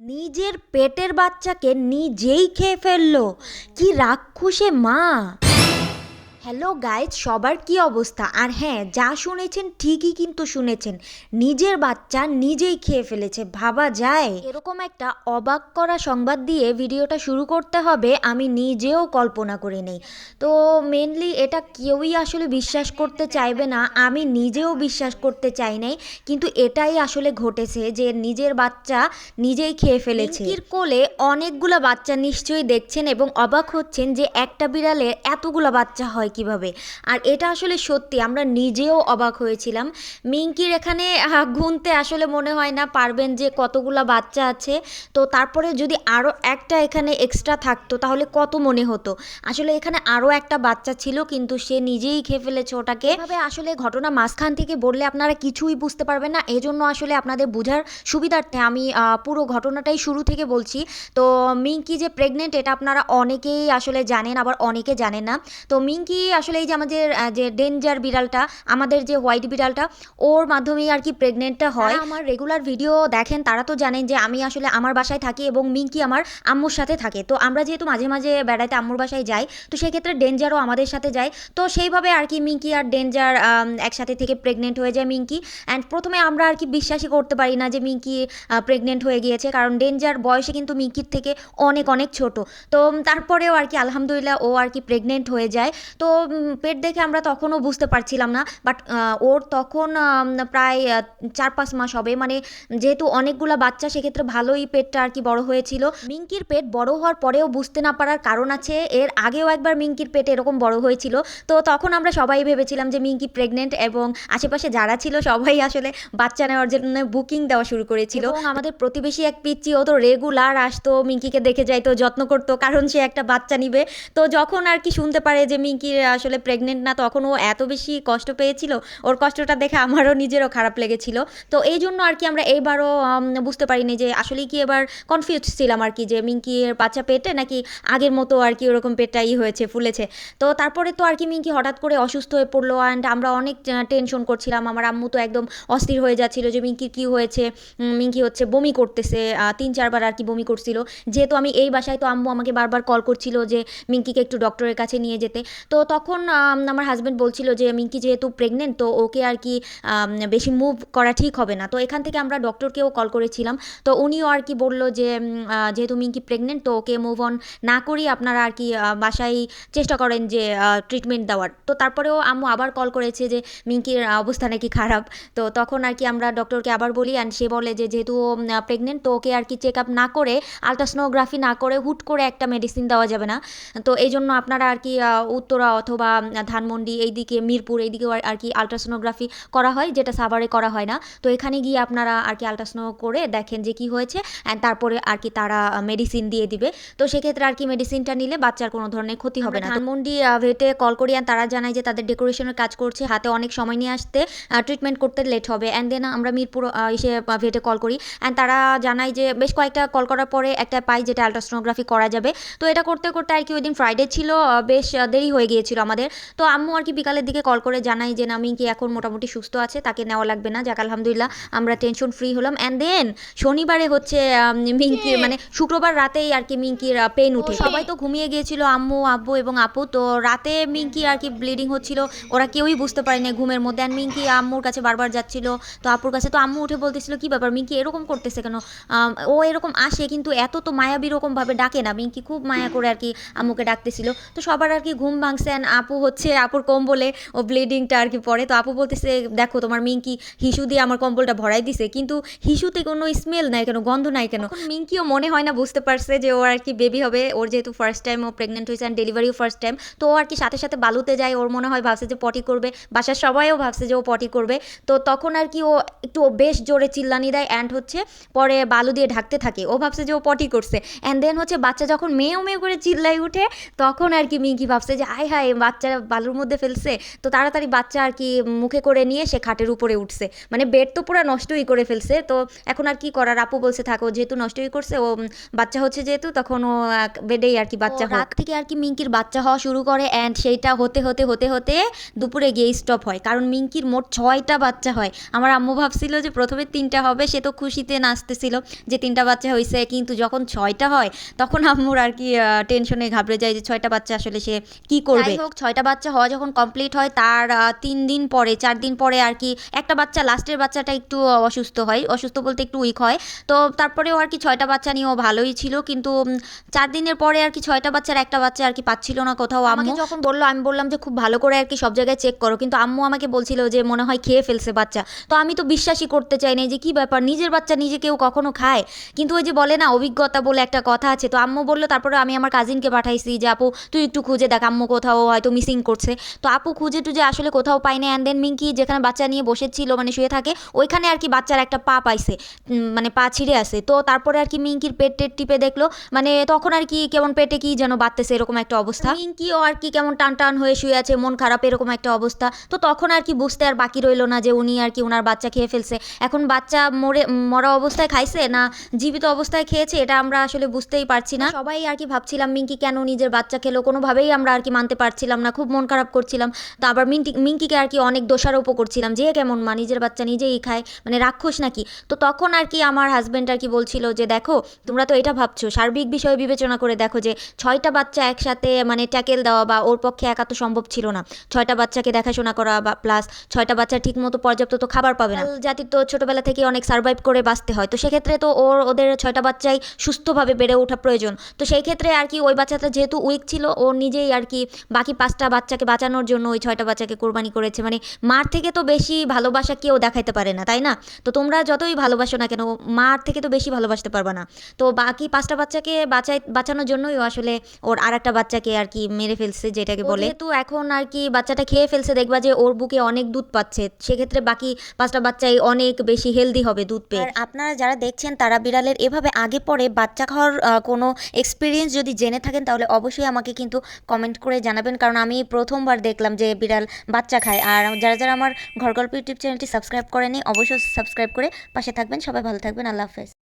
নিজের পেটের বাচ্চাকে নিজেই খেয়ে ফেলল। কি রাক্ষুসে মা! হ্যালো গাইজ সবার কি অবস্থা? আর হ্যাঁ যা শুনেছেন ঠিকই কিন্তু শুনেছেন। নিজের বাচ্চা নিজেই খেয়ে ফেলেছে ভাবা যায়। এরকম একটা অবাক করা সংবাদ দিয়ে ভিডিওটা শুরু করতে হবে আমি নিজেও কল্পনা করে নেই। তো মেনলি এটা কেউই আসলে বিশ্বাস করতে চাইবে না আমি নিজেও বিশ্বাস করতে চাই নাই কিন্তু এটাই আসলে ঘটেছে যে নিজের বাচ্চা নিজেই খেয়ে ফেলেছে। পিঙ্কির কোলে অনেকগুলো বাচ্চা নিশ্চয়ই দেখছেন এবং অবাক হচ্ছেন যে একটা বিড়ালে এতগুলা বাচ্চা হয় কীভাবে? আর এটা আসলে সত্যি, আমরা নিজেও অবাক হয়েছিলাম। মিঙ্কির এখানে গুনতে আসলে মনে হয় না, পারবেন যে কতগুলা বাচ্চা আছে। তো তারপরে যদি আরও একটা এখানে এক্সট্রা থাকতো, তাহলে কত মনে হতো? আসলে এখানে আরও একটা বাচ্চা ছিল, কিন্তু সে নিজেই খেয়ে ফেলেছে ওটাকে। এভাবে আসলে ঘটনা মাঝখান থেকে বললে আপনারা কিছুই বুঝতে পারবেন না। এজন্য আসলে আপনাদের বোঝার সুবিধার্থে আমি পুরো ঘটনাটাই শুরু থেকে বলছি। তো মিঙ্কি যে প্রেগনেন্ট এটা আপনারা অনেকেই আসলে জানেন, আবার অনেকে জানেন না। তো মিঙ্কি আসলে এই যে আমাদের যে ডেঞ্জার বিড়ালটা, আমাদের যে হোয়াইট বিড়ালটা, ওর মাধ্যমেই আর কি প্রেগনেন্টটা হয়। আমার রেগুলার ভিডিও দেখেন, তারা তো জানেন যে আমি আসলে আমার বাসায় থাকি এবং মিঙ্কি আমার আম্মুর সাথে থাকে। তো আমরা যেহেতু মাঝে মাঝে বেড়াইতে আম্মুর বাসায় যাই, তো সেক্ষেত্রে ডেঞ্জারও আমাদের সাথে যায়। তো সেইভাবে আর কি মিঙ্কি আর ডেঞ্জার একসাথে থেকে প্রেগনেন্ট হয়ে যায় মিঙ্কি। অ্যান্ড প্রথমে আমরা আর কি বিশ্বাসই করতে পারি না যে মিঙ্কি প্রেগনেন্ট হয়ে গিয়েছে, কারণ ডেঞ্জার বয়সে কিন্তু মিঙ্কির থেকে অনেক অনেক ছোট। তো তারপরেও আর কি আলহামদুলিল্লাহ ও আর কি প্রেগনেন্ট হয়ে যায়। তো উম, পেট দেখে আমরা তখনও বুঝতে পারছিলাম না বাট ওর তখন প্রায় চার পাঁচ মাস হবে। মানে যেহেতু অনেকগুলো বাচ্চা সেক্ষেত্রে ভালোই পেটটা আর কি বড় হয়েছিল। মিঙ্কির পেট বড় হওয়ার পরেও বুঝতে না পারার কারণ আছে। এর আগেও একবার মিঙ্কির পেট এরকম বড় হয়েছিল। তো তখন আমরা সবাই ভেবেছিলাম যে মিঙ্কি প্রেগনেন্ট এবং আশেপাশে যারা ছিল সবাই আসলে বাচ্চা নেওয়ার জন্য বুকিং দেওয়া শুরু করেছিল। আমাদের প্রতিবেশী এক পিচ্ছি ও তো রেগুলার আসতো মিঙ্কিকে দেখে যাইতো যত্ন করতো কারণ সে একটা বাচ্চা নিবে। তো যখন আর কি শুনতে পারে যে মিঙ্কি আসলে প্রেগনেন্ট না, তখন ও এত বেশি কষ্ট পেয়েছিল। ওর কষ্টটা দেখে আমারও নিজেরও খারাপ লেগেছিল। তো এই জন্য আর কি আমরা এইবারও বুঝতে পারিনি যে আসলে কি এবার কনফিউজ ছিলাম আর কি, যে মিঙ্কির বাচ্চা পেটে নাকি আগের মতো আর কি ওরকম পেটটাই হয়েছে, ফুলেছে। তো তারপরে তো আর কি মিঙ্কি হঠাৎ করে অসুস্থ হয়ে পড়ল অ্যান্ড আমরা অনেক টেনশন করছিলাম। আমার আম্মু তো একদম অস্থির হয়ে যাচ্ছিল যে মিঙ্কির কী হয়েছে মিঙ্কি হচ্ছে বমি করতেছে তিন চারবার আর কি বমি করছিল। যেহেতু আমি এই বাসায় তো আম্মু আমাকে বারবার কল করছিল যে মিঙ্কিকে একটু ডক্টরের কাছে নিয়ে যেতে। তো তখন আমার হাজব্যান্ড বলছিল যে, মিঙ্কি যেহেতু প্রেগনেন্ট তো ওকে আর কি বেশি মুভ করা ঠিক হবে না। তো এখান থেকে আমরা ডক্টরকেও কল করেছিলাম। তো উনিও আর কি বলল যে যেহেতু মিঙ্কি প্রেগনেন্ট তো ওকে মুভ অন না করি আপনারা আর কি বাসায় চেষ্টা করেন যে ট্রিটমেন্ট দেওয়ার। তো তারপরেও আম্মু আবার কল করেছে যে, মিঙ্কির অবস্থা নাকি খারাপ? তো তখন আর কি আমরা ডক্টরকে আবার বলি অ্যান্ড সে বলে যে, যেহেতু প্রেগনেন্ট তো ওকে আর কি চেক আপ না করে আলট্রাসনোগ্রাফি না করে হুট করে একটা মেডিসিন দেওয়া যাবে না। তো এই জন্য আপনারা আর কি উত্তরা অথবা ধানমন্ডি এইদিকে মিরপুর এইদিকেও আর- কি আলট্রাসোনোগ্রাফি করা হয় যেটা সাভারে করা হয় না। তো এখানে গিয়ে আপনারা আর কি আলট্রাসোনো করে দেখেন যে কি হয়েছে অ্যান্ড তারপরে আর কি তারা মেডিসিন দিয়ে দিবে। তো সেক্ষেত্রে আর কি মেডিসিনটা নিলে বাচ্চার কোনো ধরনের ক্ষতি হবে না। ধানমন্ডি ভেটে কল করি and তারা জানায় যে তাদের ডেকোরেশনের কাজ করছে হাতে অনেক সময় নিয়ে আসতে ট্রিটমেন্ট করতে লেট হবে। অ্যান্ড দেন আমরা মিরপুর এসে ভেটে কল করি। অ্যান্ড তারা জানায় যে বেশ কয়েকটা কল করার পরে একটা পাই যেটা আলট্রাসোনোগ্রাফি করা যাবে। তো এটা করতে করতে আর কি ওই দিন ফ্রাইডে ছিল বেশ দেরি হয়ে গিয়েছিল। আমাদের। তো আম্মু আর কি বিকালের দিকে কল করে জানাই যে না মিঙ্কি এখন মোটামুটি সুস্থ আছে? তাকে নেওয়া লাগবে না। যাক আলহামদুলিল্লাহ আমরা টেনশন ফ্রি হলাম। অ্যান্ড দেন শনিবারে হচ্ছে আম, মিঙ্কির মানে শুক্রবার রাতেই আর কি মিঙ্কির পেন উঠে সবাই তো ঘুমিয়ে গিয়েছিল আম্মু আব্বু এবং আপু। তো রাতে মিঙ্কি আর কি ব্লিডিং হচ্ছিল। ওরা কেউই বুঝতে পারেনি ঘুমের মধ্যে। অ্যান্ড মিঙ্কি আম্মুর কাছে বারবার যাচ্ছিল। তো আপুর কাছে। তো আম্মু উঠে বলতেছিল কি ব্যাপার মিঙ্কি এরকম করতেছে কেন? আম, ও এরকম আসে কিন্তু এত তো মায়াবী রকম ভাবে ডাকে না। মিঙ্কি খুব মায়া করে আর কি আম্মুকে ডাকতেছিল। তো সবার আর কি ঘুম ভাঙছে। And আপু হচ্ছে আপুর কম্বলে ও ব্লিডিংটা আর কি পড়ে। তো আপু বলতেছে, দেখো, তোমার মিঙ্কি হিসু দিয়ে আমার কম্বলটা ভরাই দিছে, কিন্তু হিসুতে কোনো স্মেল নাই কেন, গন্ধ নাই কেন? মিঙ্কিও মনে হয় না, বুঝতে পারছে যে ও আর কি বেবি হবে। ওর যেহেতু ফার্স্ট টাইম ও প্রেগনেন্ট হয়েছে অ্যান্ড ডেলিভারিও ফার্স্ট টাইম তো ও আর কি সাথে সাথে বালুতে যায়। ওর মনে হয় ভাবছে যে পটি করবে। বাসার সবাইও ভাবছে যে ও পটি করবে। তো তখন আর কি ও একটু বেশ জোরে চিল্লানি দেয় অ্যান্ড হচ্ছে পরে বালু দিয়ে ঢাকতে থাকে। ও ভাবছে যে ও পটি করছে। অ্যান্ড দেন হচ্ছে বাচ্চা যখন মেয়েও মেয়ে করে চিল্লাই উঠে তখন আর কি মিঙ্কি ভাবছে যে, আয় হায় বাচ্চা বালুর মধ্যে ফেলছে তো তাড়াতাড়ি বাচ্চা আর কি মুখে করে নিয়ে সে খাটের উপরে উঠছে। মানে বেড তো পুরো নষ্টই করে ফেলছে তো এখন আর কি করার? আপু বলছে থাকো যেহেতু নষ্টই করছে ও বাচ্চা হচ্ছে যেহেতু তখন ও বেডেই আর কি বাচ্চা রাত থেকে আর কি মিঙ্কির বাচ্চা হওয়া শুরু করে অ্যান্ড সেইটা হতে হতে হতে হতে দুপুরে গিয়ে স্টপ হয়। কারণ মিঙ্কির মোট ছয়টা বাচ্চা হয়। আমার আম্মু ভাবছিল যে প্রথমে তিনটা হবে সে তো খুশিতে নাচতেছিল যে তিনটা বাচ্চা হয়েছে কিন্তু যখন ছয়টা হয় তখন আম্মুর আর কি টেনশনে ঘাবড়ে যায় যে ছয়টা বাচ্চা আসলে সে কি করবে? হোক ছয়টা বাচ্চা হওয়া যখন কমপ্লিট হয় তার তিন দিন পরে চার দিন পরে আর কি একটা বাচ্চা লাস্টের বাচ্চাটা একটু অসুস্থ হয় অসুস্থ বলতে একটু উইক হয়। তো তারপরেও আর কি ছয়টা বাচ্চা নিয়েও ভালোই ছিল কিন্তু চার দিনের পরে আর কি ছয়টা বাচ্চার একটা বাচ্চা আর কি পাচ্ছিল না কোথাও আম্মু। যখন বলল আমি বললাম যে খুব ভালো করে আর কি সব জায়গায় চেক করো কিন্তু আম্মু আমাকে বলছিল যে মনে হয় খেয়ে ফেলছে বাচ্চা। তো আমি তো বিশ্বাসই করতে চাই না যে কি ব্যাপার নিজের বাচ্চা নিজে কেউ কখনো খায়। কিন্তু ওই যে বলে না অভিজ্ঞতা বলে একটা কথা আছে তো আম্মু বলল তারপরে আমি আমার কাজিনকে পাঠাইছি যে আপু তুই একটু খুঁজে দেখ আম্মু কোথাও হয়তো মিসিং করছে। তো আপু খুঁজে টুজে আসলে কোথাও পাই না অ্যান্ড দেন মিঙ্কি যেখানে বাচ্চা নিয়ে বসেছিল মানে শুয়ে থাকে, ওইখানে আর কি বাচ্চার একটা পা পাইছে মানে পা ছিঁড়ে আছে। তো তারপরে আর কি মিঙ্কির পেট টেট টিপে দেখল মানে তখন আর কি কেমন পেটে কি যেন বাড়তেছে এরকম একটা অবস্থা। মিঙ্কিও আর কি কেমন টান টান হয়ে শুয়ে আছে, মন খারাপ এরকম একটা অবস্থা। তো তখন আর কি বুঝতে আর বাকি রইল না যে উনি আর কি ওনার বাচ্চা খেয়ে ফেলছে। এখন বাচ্চা মরে, মরা অবস্থায় খাইছে না জীবিত অবস্থায় খেয়েছে, এটা আমরা আসলে বুঝতেই পারছি না। সবাই আর কি ভাবছিলাম মিঙ্কি কেন নিজের বাচ্চা খেলো, কোনোভাবেই আমরা আর কি মানতে পারছিলাম না, খুব মন খারাপ করছিলাম। তো আবার মিন্টি মিঙ্কিকে আর কি অনেক দোষারোপও করছিলাম যে কেমন মা, নিজের বাচ্চা নিজেই খায় মানে রাক্ষস নাকি? তো তখন আর কি আমার হাজব্যান্ড আর কি বলছিল যে, দেখো, তোমরা তো এটা ভাবছ, সার্বিক বিষয়ে বিবেচনা করে দেখো যে, ছয়টা বাচ্চা একসাথে মানে ট্যাকেল দেওয়া বা ওর পক্ষে একা তো সম্ভব ছিল না। ছয়টা বাচ্চাকে দেখাশোনা করা বা প্লাস ছয়টা বাচ্চা ঠিক মতো পর্যাপ্ত তো খাবার পাবে না। জাতির তো ছোটবেলা থেকে অনেক সার্ভাইভ করে বাঁচতে হয়। তো সেক্ষেত্রে তো ওর, ওদের ছয়টা বাচ্চাই সুস্থভাবে বেড়ে ওঠা প্রয়োজন। তো সেই ক্ষেত্রে আর কি ওই বাচ্চাটা যেহেতু উইক ছিল, ও নিজেই আর কি বাকি পাঁচটা বাচ্চাকে বাঁচানোর জন্য ওই ছয়টা বাচ্চাকে কোরবানি করেছে। মানে মার থেকে তো বেশি ভালোবাসা কেউ দেখাইতে পারে না তাই না? তো তোমরা যতই ভালোবাসো না কেন মার থেকে তো বেশি ভালোবাসতে পারবে না। তো বাকি পাঁচটা বাচ্চাকে বাঁচাই বাঁচানোর জন্যই ও আসলে ওর আর একটা বাচ্চাকে আর কি মেরে ফেলছে যেটাকে বলে। তো এখন আর কি বাচ্চাটা খেয়ে ফেলছে দেখবা যে ওর বুকে অনেক দুধ পাচ্ছে। সেক্ষেত্রে বাকি পাঁচটা বাচ্চাই অনেক বেশি হেলদি হবে দুধ পেয়ে। আর আপনারা যারা দেখছেন তারা বিড়ালের এভাবে আগে পরে বাচ্চা খাওয়ার কোনো এক্সপিরিয়েন্স যদি জেনে থাকেন তাহলে অবশ্যই আমাকে কিন্তু কমেন্ট করে জানাবেন। কারণ আমি প্রথমবার দেখলাম যে বিড়াল বাচ্চা খায়। আর যারা যারা আমার ঘর গল্প ইউটিউব চ্যানেলটি সাবস্ক্রাইব করেনি, অবশ্যই সাবস্ক্রাইব করে পাশে থাকবেন। সবাই ভালো থাকবেন। আল্লাহ হাফেজ।